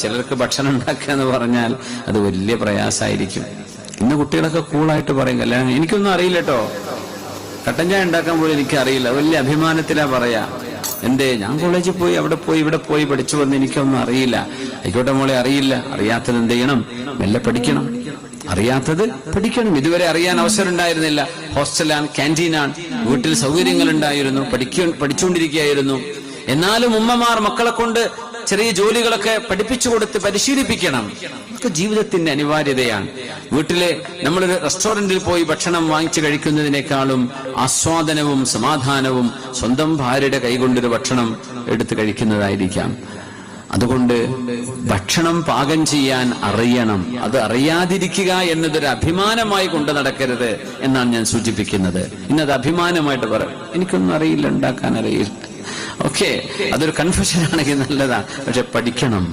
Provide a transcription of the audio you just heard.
ചിലർക്ക് ഭക്ഷണം ഉണ്ടാക്കുക എന്ന് പറഞ്ഞാൽ അത് വലിയ പ്രയാസമായിരിക്കും. ഇന്ന് കുട്ടികളൊക്കെ കൂളായിട്ട് പറയും കല്യാണം എനിക്കൊന്നും അറിയില്ല കേട്ടോ. കട്ടൻ ചായ ഉണ്ടാക്കാൻ പോലും എനിക്ക് അറിയില്ല. വലിയ അഭിമാനത്തിലാ പറയാ. എന്തേ ഞാൻ കോളേജിൽ പോയി അവിടെ പോയി ഇവിടെ പോയി പഠിച്ചു വന്ന് എനിക്കൊന്നും അറിയില്ല. ആയിക്കോട്ടെ മോളെ അറിയില്ല. അറിയാത്തത് എന്ത് ചെയ്യണം? മെല്ലെ പഠിക്കണം. അറിയാത്തത് പഠിക്കണം. ഇതുവരെ അറിയാൻ അവസരം ഉണ്ടായിരുന്നില്ല ഹോസ്റ്റലാണ് ക്യാന്റീനാണ് വീട്ടിൽ സൗകര്യങ്ങൾ ഉണ്ടായിരുന്നു. പഠിക്ക പഠിച്ചുകൊണ്ടിരിക്കുകയായിരുന്നു. എന്നാലും ഉമ്മമാർ മക്കളെ കൊണ്ട് ചെറിയ ജോലികളൊക്കെ പഠിപ്പിച്ചു കൊടുത്ത് പരിശീലിപ്പിക്കണം. ഇതൊക്കെ ജീവിതത്തിന്റെ അനിവാര്യതയാണ്. വീട്ടിലെ നമ്മളൊരു റെസ്റ്റോറന്റിൽ പോയി ഭക്ഷണം വാങ്ങിച്ചു കഴിക്കുന്നതിനേക്കാളും ആസ്വാദനവും സമാധാനവും സ്വന്തം ഭാര്യയുടെ കൈകൊണ്ടൊരു ഭക്ഷണം എടുത്ത് കഴിക്കുന്നതായിരിക്കാം. അതുകൊണ്ട് ഭക്ഷണം പാകം ചെയ്യാൻ അറിയണം. അത് അറിയാതിരിക്കുക എന്നതൊരു അഭിമാനമായി കൊണ്ടു നടക്കരുത് എന്നാണ് ഞാൻ സൂചിപ്പിക്കുന്നത്. ഇന്നത് അഭിമാനമായിട്ട് പറയും എനിക്കൊന്നും അറിയില്ല ഉണ്ടാക്കാൻ അറിയില്ല. ഓക്കെ. അതൊരു കൺഫ്യൂഷൻ ആണെങ്കിൽ നല്ലതാണ് പക്ഷെ പഠിക്കണം.